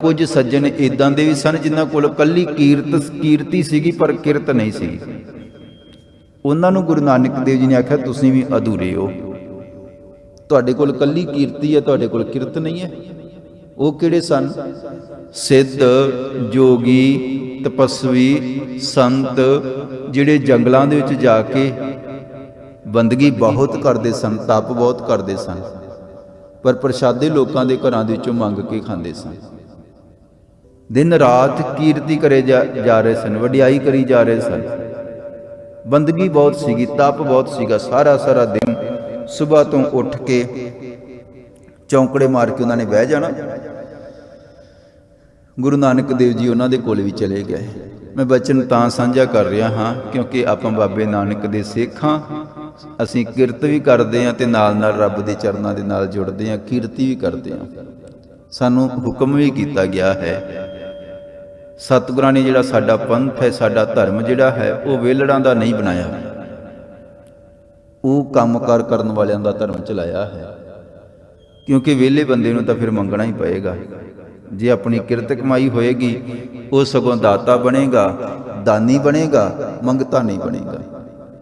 ਕੁਝ ਸੱਜਣ ਇਦਾਂ ਦੇ ਵੀ ਸਨ ਜਿਨ੍ਹਾਂ ਕੋਲ ਕੱਲੀ ਕੀਰਤ, ਕੀਰਤੀ ਸੀਗੀ ਪਰ ਕਿਰਤ ਨਹੀਂ ਸੀ। ਉਹਨਾਂ ਨੂੰ ਗੁਰੂ ਨਾਨਕ ਦੇਵ ਜੀ ਨੇ ਆਖਿਆ, ਤੁਸੀਂ ਵੀ ਅਧੂਰੇ ਹੋ। ਤੁਹਾਡੇ ਕੋਲ ਕੱਲੀ ਕੀਰਤੀ ਹੈ, ਤੁਹਾਡੇ ਕੋਲ ਕਿਰਤ ਨਹੀਂ ਹੈ। ਉਹ ਕਿਹੜੇ ਸਨ? ਸਿੱਧ, ਜੋਗੀ, ਤਪਸਵੀ, ਸੰਤ, ਜਿਹੜੇ ਜੰਗਲਾਂ ਦੇ ਵਿੱਚ ਜਾ ਕੇ ਬੰਦਗੀ ਬਹੁਤ ਕਰਦੇ ਸਨ, ਤਪ ਬਹੁਤ ਕਰਦੇ ਸਨ, ਪਰ ਪ੍ਰਸ਼ਾਦੇ ਲੋਕਾਂ ਦੇ ਘਰਾਂ ਦੇ ਵਿੱਚੋਂ ਮੰਗ ਕੇ ਖਾਂਦੇ ਸਨ। ਦਿਨ ਰਾਤ ਕੀਰਤੀ ਕਰੇ ਜਾ ਰਹੇ ਸਨ, ਵਡਿਆਈ ਕਰੀ ਜਾ ਰਹੇ ਸਨ। ਬੰਦਗੀ ਬਹੁਤ ਸੀਗੀ, ਤਪ ਬਹੁਤ ਸੀਗਾ, ਸਾਰਾ ਸਾਰਾ ਦਿਨ ਸਵੇਰ ਤੋਂ ਉੱਠ ਕੇ ਚੌਂਕੜੇ ਮਾਰ ਕੇ ਉਹਨਾਂ ਨੇ ਬਹਿ ਜਾਣਾ। ਗੁਰੂ ਨਾਨਕ ਦੇਵ ਜੀ ਉਹਨਾਂ ਦੇ ਕੋਲ ਵੀ ਚਲੇ ਗਏ। ਮੈਂ ਬਚਨ ਤਾਂ ਸਾਂਝਾ ਕਰ ਰਿਹਾ ਹਾਂ, ਕਿਉਂਕਿ ਆਪਾਂ ਬਾਬੇ ਨਾਨਕ ਦੇ ਸਿੱਖ ਹਾਂ। ਅਸੀਂ ਕਿਰਤ ਵੀ ਕਰਦੇ ਹਾਂ ਤੇ ਨਾਲ ਨਾਲ ਰੱਬ ਦੇ ਚਰਨਾਂ ਦੇ ਨਾਲ ਜੁੜਦੇ ਹਾਂ, ਕੀਰਤੀ ਵੀ ਕਰਦੇ ਹਾਂ। ਸਾਨੂੰ ਹੁਕਮ ਵੀ ਕੀਤਾ ਗਿਆ ਹੈ ਸਤਿਗੁਰਾਂ ਨੇ ਜਿਹੜਾ ਸਾਡਾ ਪੰਥ ਹੈ, ਸਾਡਾ ਧਰਮ ਜਿਹੜਾ ਹੈ, ਉਹ ਵੇਲੜਾਂ ਦਾ ਨਹੀਂ ਬਣਾਇਆ। ਉਹ ਕੰਮਕਾਰ ਕਰਨ ਵਾਲਿਆਂ ਦਾ ਧਰਮ ਚਲਾਇਆ ਹੈ। ਕਿਉਂਕਿ ਵਿਹਲੇ ਬੰਦੇ ਨੂੰ ਤਾਂ ਫਿਰ ਮੰਗਣਾ ਹੀ ਪਏਗਾ। ਜੇ ਆਪਣੀ ਕਿਰਤ ਕਮਾਈ ਹੋਏਗੀ, ਉਹ ਸਗੋਂ ਦਾਤਾ ਬਣੇਗਾ, ਦਾਨੀ ਬਣੇਗਾ, ਮੰਗਤਾ ਨਹੀਂ ਬਣੇਗਾ।